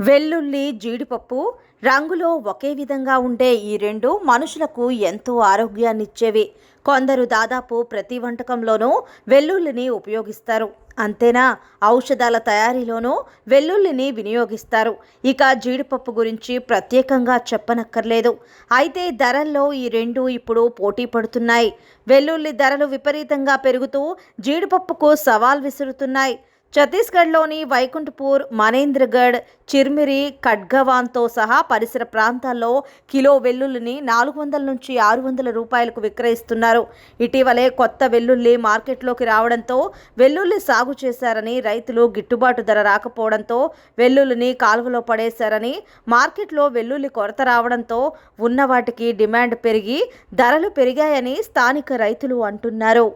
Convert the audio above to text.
వెల్లుల్లి జీడిపప్పు రంగులో ఒకే విధంగా ఉండే ఈ రెండు మనుషులకు ఎంతో ఆరోగ్యాన్నిచ్చేవి. కొందరు దాదాపు ప్రతి వంటకంలోనూ వెల్లుల్లిని ఉపయోగిస్తారు. అంతేనా? ఔషధాల తయారీలోనూ వెల్లుల్లిని వినియోగిస్తారు. ఇక జీడిపప్పు గురించి ప్రత్యేకంగా చెప్పనక్కర్లేదు. అయితే ధరల్లో ఈ రెండు ఇప్పుడు పోటీ పడుతున్నాయి. వెల్లుల్లి ధరలు విపరీతంగా పెరుగుతూ జీడిపప్పుకు సవాల్ విసురుతున్నాయి. ఛత్తీస్గఢ్లోని వైకుంఠపూర్ మనేంద్రగఢ్ చిర్మిరి ఖడ్గవాన్తో సహా పరిసర ప్రాంతాల్లో కిలో వెల్లుల్లిని నాలుగు వందల నుంచి ఆరు వందల రూపాయలకు విక్రయిస్తున్నారు. ఇటీవలే కొత్త వెల్లుల్లి మార్కెట్లోకి రావడంతో వెల్లుల్లి సాగు చేశారని రైతులు గిట్టుబాటు ధర రాకపోవడంతో వెల్లుల్లిని కాలువలో పడేశారని మార్కెట్లో వెల్లుల్లి కొరత రావడంతో ఉన్న వాటికి డిమాండ్ పెరిగి ధరలు పెరిగాయని స్థానిక రైతులు అంటున్నారు.